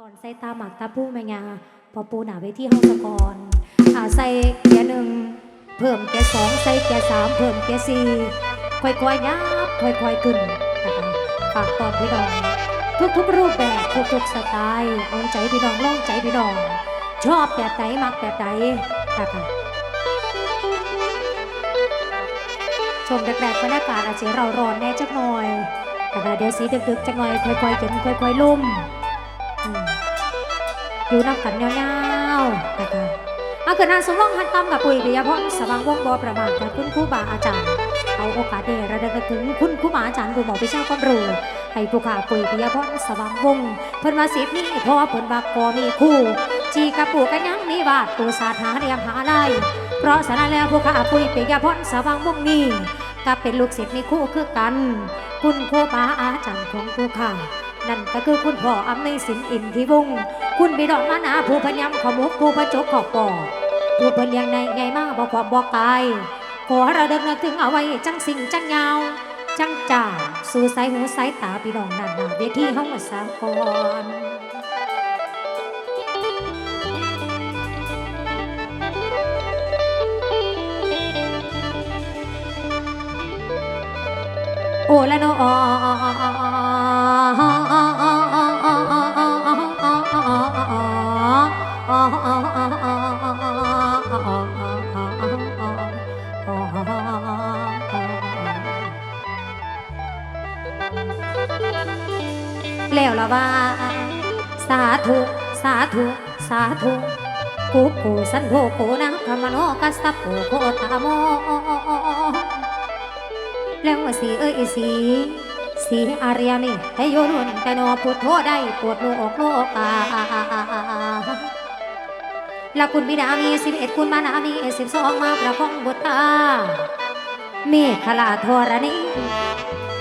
ตอนใส่ตาหมักตาปูแมงาพอปูหนาเวทีห้องสกอนอ่าใส่เกียร์หนึ่งเพิ่มเกียร์สองใส่เกียร์สามเพิ่มเกียร์สี่ค่อยๆยับค่อยๆขึ้นนะคะฝากตอนพี่น้อง ทุกๆรูปแบบทุกๆสไตล์เอาใจพี่น้องล่องใจพี่น้อง ชอบแบบไหนมักแบบไหนนะคะชมแรกๆบรรยากาศอาจจะเราร้อนแน่จักหน่อยแต่เดี๋ยวสีดึกๆจักหน่อยค่อยๆเย็นค่อยๆลุ่ม อยู่นับกันยาวๆนะคะเอาเกิดนานสมรองหันตำกับปุ๋ยปิยพรสว่างวงบอประมาทจากคุณครูบาอาจารย์ เอาโอกาสนี้ระลึกถึงคุณครูบาอาจารย์ผู้บอกวิชาความรู้ให้ผู้ขาปุ๋ยปิยพรสว่างวงเพิ่นมาสิบนี้เพราะว่าเพิ่นว่าก็มีคู่จีกับปู่กันยังมีวาดตูสาหาเรียมหาได้เพราะฉะนั้นแล้วผู้ขาปุ๋ยปิยพรสว่างวงนี้ก็เป็นลูกศิษย์มีคู่คือกัน คุณครูบาอาจารย์ของผู้ขานั่นก็คือคุณพ่ออำนวยสินอินทิวงศ์ คุณบิดอนมานาผู้พยำขมุกผู้พระจกขอบปอผู้เพนเลียงในไงมาบอกความบอกกายขอเราเดินนึกถึงเอาไว้จังสิ่งจังยาวจังจ่าสู่สายหูสายตาพี่น้องนั่นนาเวทีห้องสามก่อนโอ้ละโนอ แล้วละว่า สาธุสาธุสาธุกูกูสันโธกูนะพระมโนกัสสะโปโคตาโมแล้วว่าสีเอ้ยสีสีอารียมิให้โยนุนแต่นอพุทโธได้ปวดโลกโลกาละคุณบิดามีสิบเอ็ดคุณมานามีสิบสองมาประคองบุตรตาเมฆขลาธรณี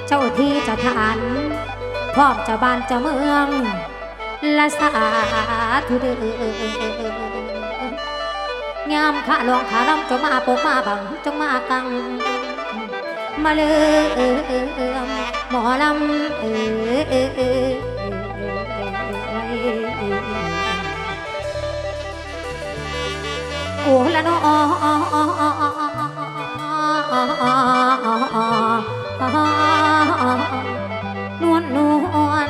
เจ้าที่เจ้าทาน พร้อมเจ้าบ้านเจ้าเมืองและสาธุเดืองามข้าหลวงขาลำจงมาปกมาบังจงมากัง มาเลยหมอลำเออเออเออโอ้ละน้อ วลนวล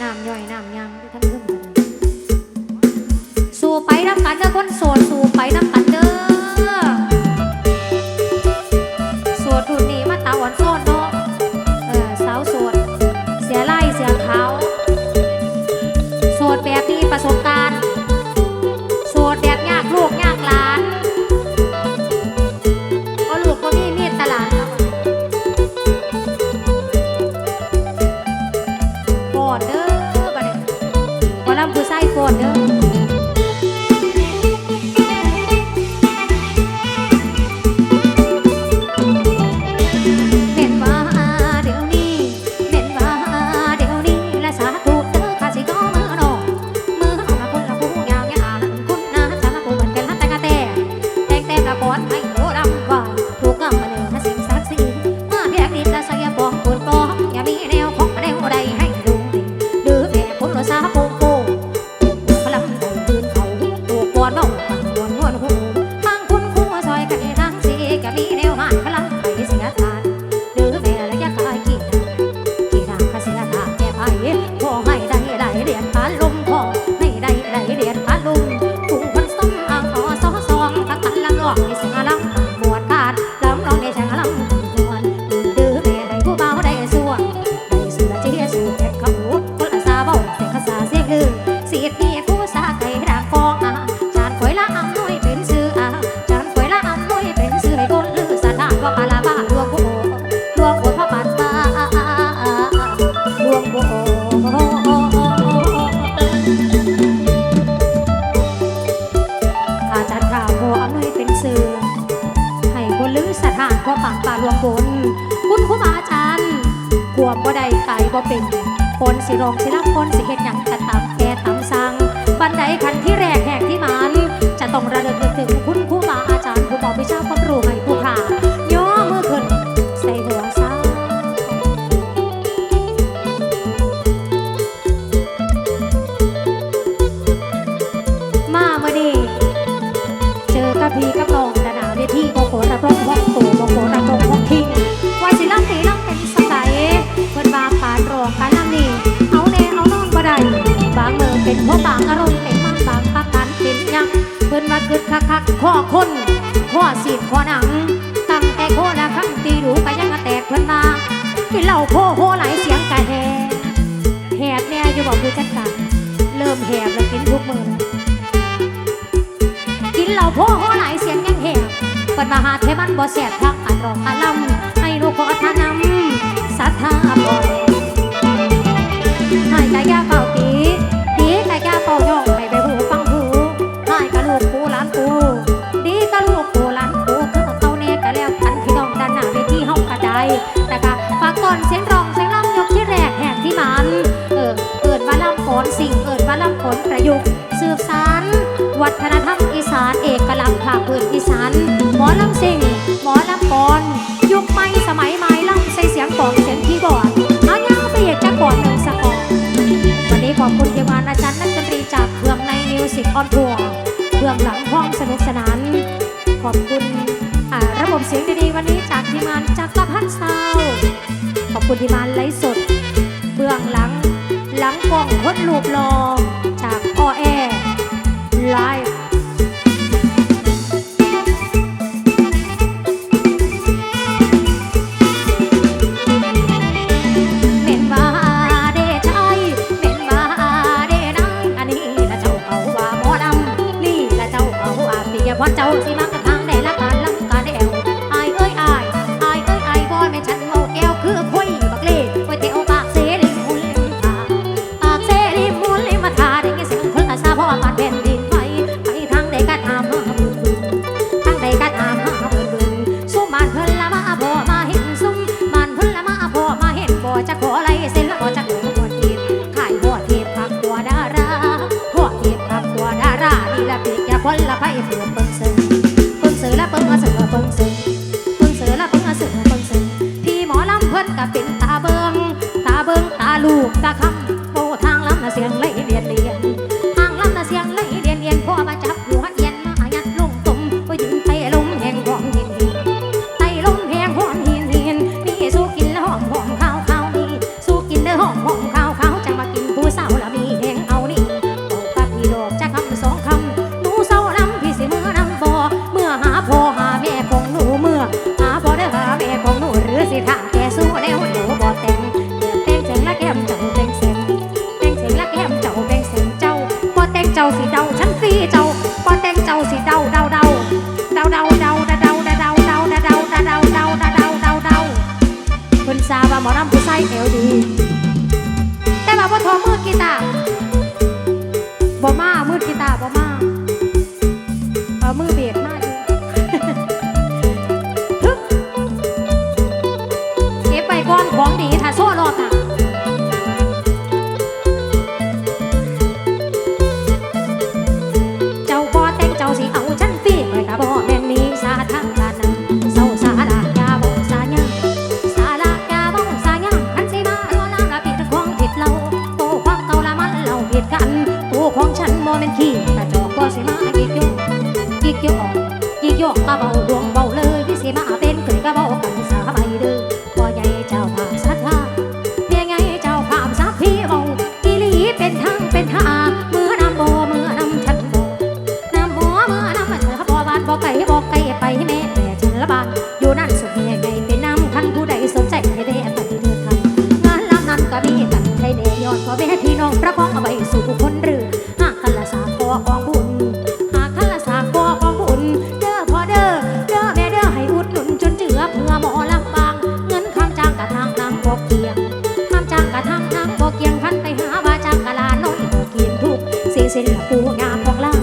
น้ำย่อยน้ำยำท่านเพิ่งกันสู่ไปน้ำกันเด้อคนโสดสู่ไปน้ำกัน บ่ได้ไก่บ่เป็นคนสิรองสิรับคนสิเฮ็ดหยังกะตามแก่ตามสั่งบันไดขันที่แรกแหกที่มันจะต้องระลึกนึกถึงคุณ สิบพอหนัง ตั้งแต่โคละครั้งตีดูไปยังกระแตกเพิ่นมาที่เหล่าโคโคหลเสียงกระแหแหบแน่อยู่บอกผู้จัดการเริ่มแหบแล้วกินทุกมือกินเหล่าโคโคหลเสียงยังแหบเปิดมาหาเทมันบ่แสบทักอันรองอันล วัฒนธรรมอีสานเอกลักษณ์ภาคพื้นอีสานหมอลำสิงหมอลำกรยุคใหม่สมัยใหม่ลำใส่เสียงกลองเสียงคีย์บอดเอายาวไปเหยียดจักก่อนหนึ่งสกอนวันนี้ขอบคุณทีมงานอาจารย์นักดนตรีจากเพื่องในมิวสิกออนทัวร์เบื้องหลังห้องสนุกสนาน ขอบคุณระบบเสียงดีๆวันนี้จากทีมงานจากกระพันซาวขอบคุณทีมงานไลฟ์สดเบื้องหลังหลังกล้องคนรูปรอจาก life. ตาคำโอ้ทางลำน่ะเสียงไหลเรียนเรียนทางลำน่ะเสียงไหลเรียนเรียนพ่อมาจับหัวเอียนมายัดลงตุ่มก็ยิงไตลมแหงหอมหินหินไตลมแหงหอมหินหินนี่สู้กินแล้วหอมหอมข้าวข้าวนี่สู้กินเด้หอมหอมข้าวข้าวจะมากินผู้สาวละมีแหงเอานี่โอ้ปาพี่ดอกจะคำสองคำหนูเศร้าลำพี่สิเมื่อน้ำบ่เมื่อหาพ่อหาแม่ของหนูเมื่อหาพ่อเด้หาแม่ของหนูหรือสิท่าแกสู้แล้วหนูบ่แต่ đầu สีเจ้า ฉันบ่แม่นขี้กระจอกก็สิมาอีกอยู่อีกยกออกอีกยู่ก็เบาดวงเบา สิลปูงาของล่าน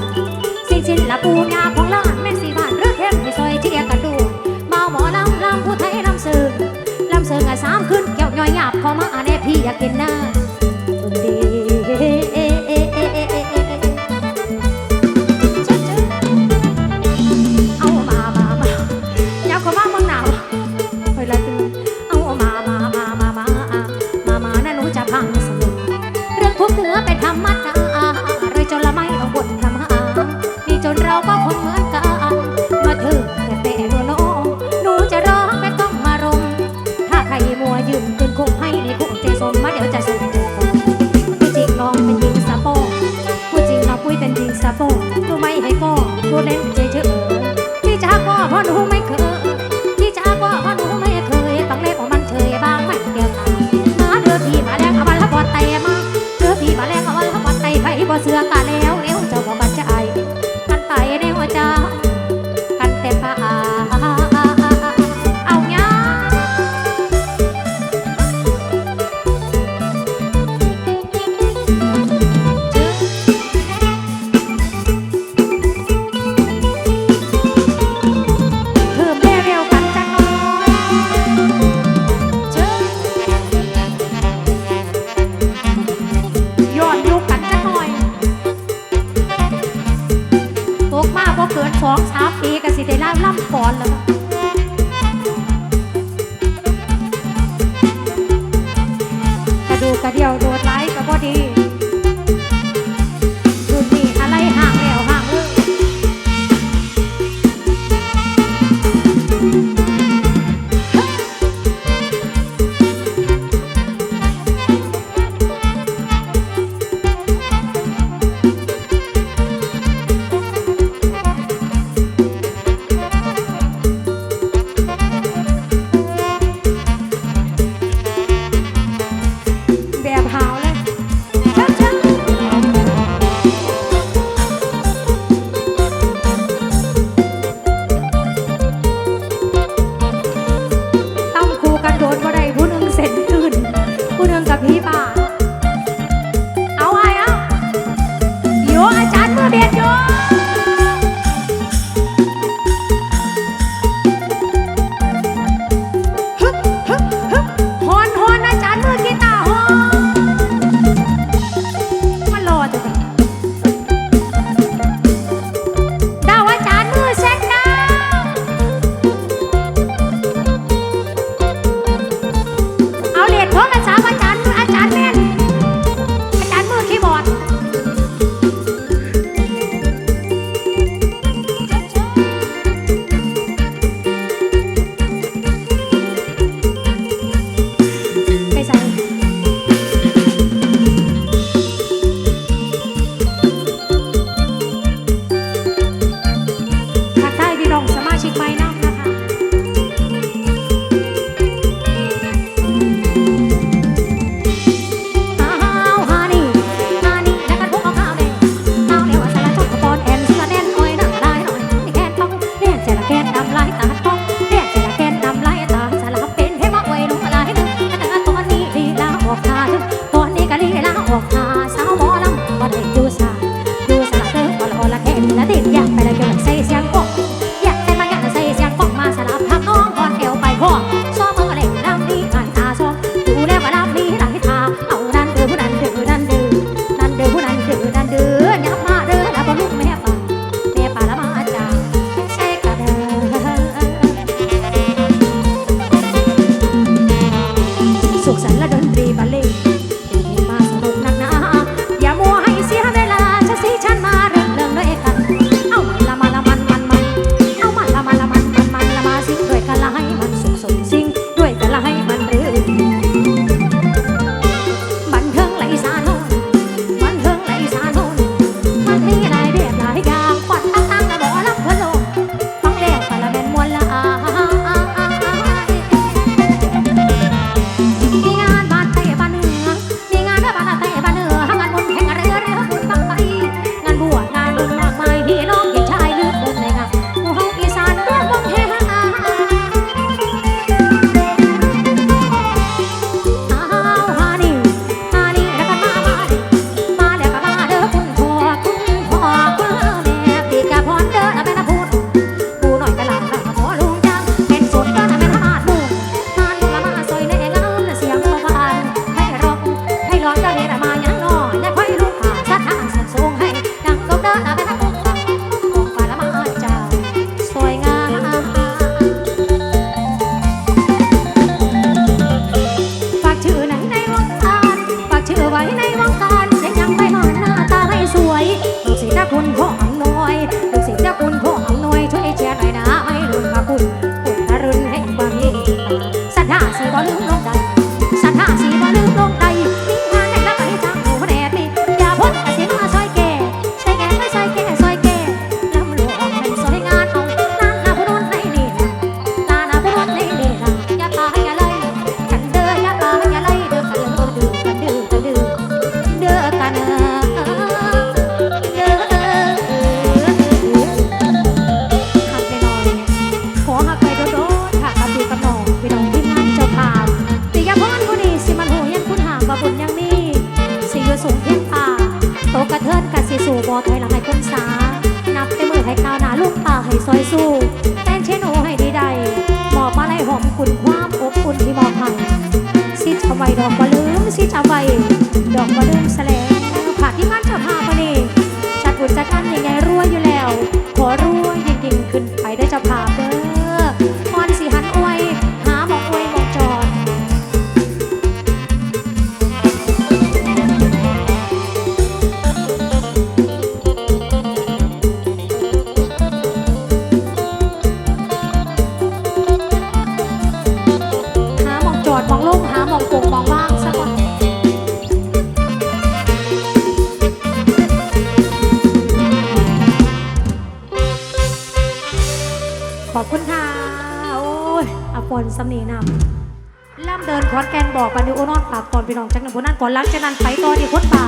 สิ่งสิ้นลปูงาของล่านแม่สีบานเรือเข้มในซอยเทียกันดูเมาหมอลำลำผู้ไทยลำเสือลำเสืออะสามขึ้นเกี่ยวย่อยหยาบพอมาแน่พี่อยากกินหน้า On Mon สัญญาสิบ่ลืมลงใง ซีจาบไปดอกมะดุมแสลงผ่าที่มันจะพาไปเลยจัดบุญจัดอันยังไงรู้ จากนั้นบนนั้นก่อนหลังจากนั้นไปต่อที่คนป่า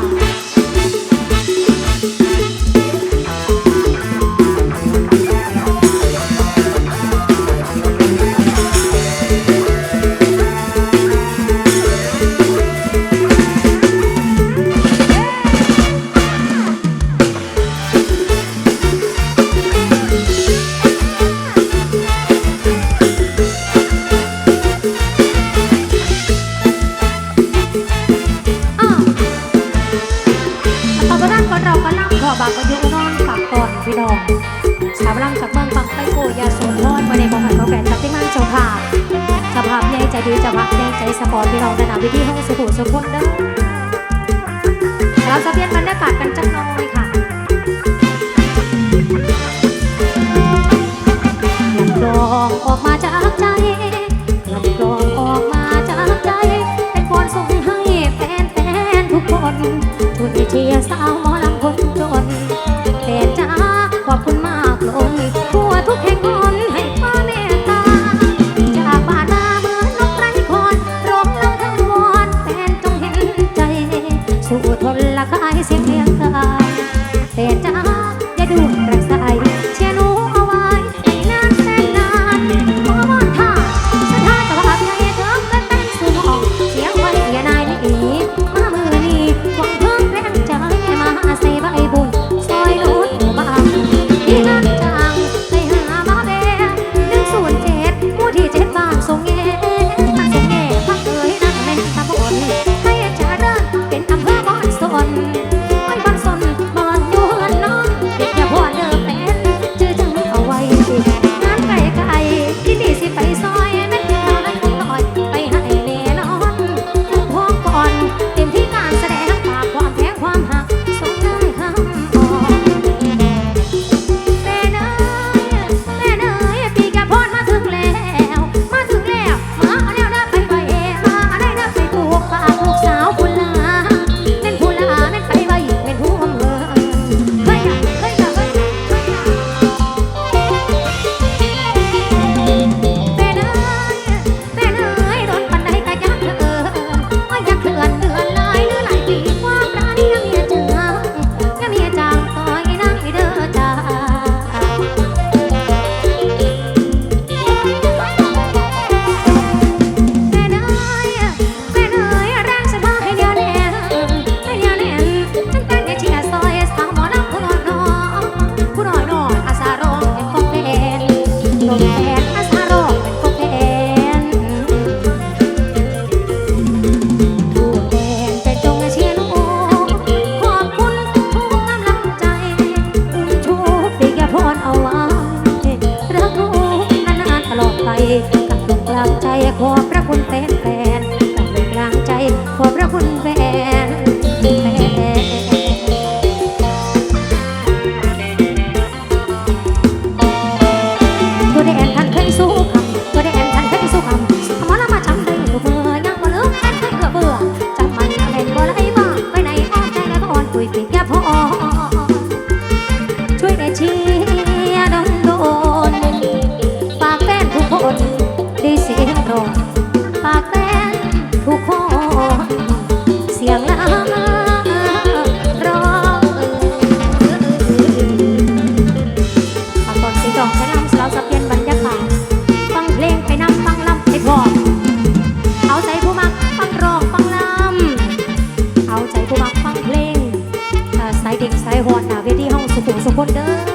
สายหอนหนาเวทีห้องสุขุมสุขคนเด้อ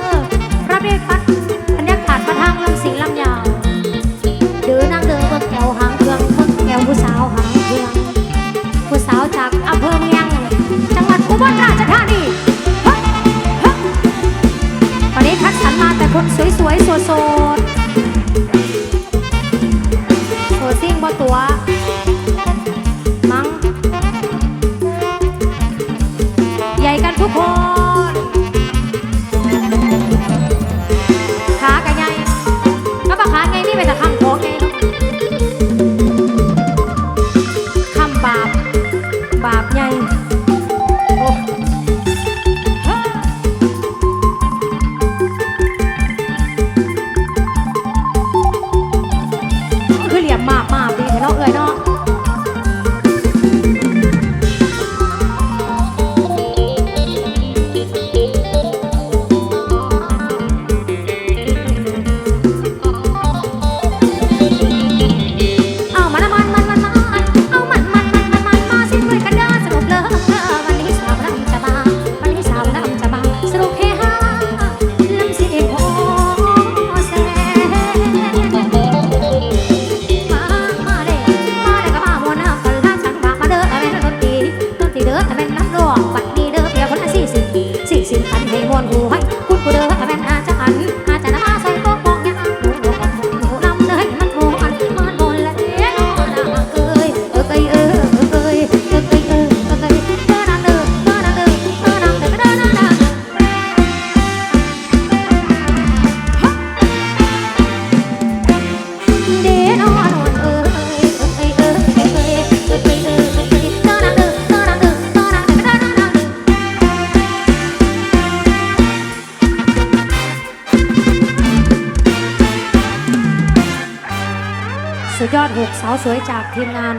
สวยจากทีมงาน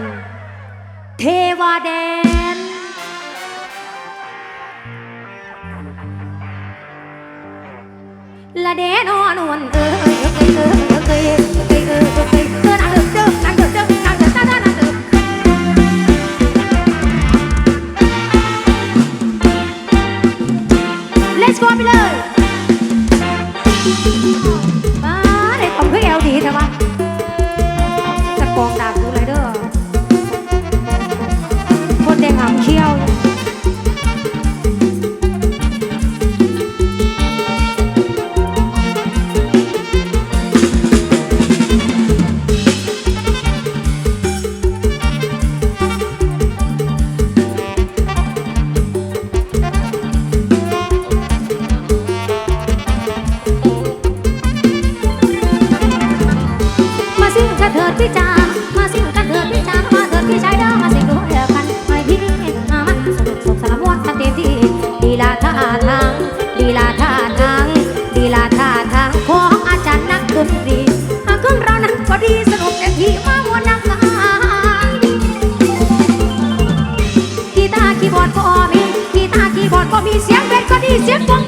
เทวาแดง Merci à toi.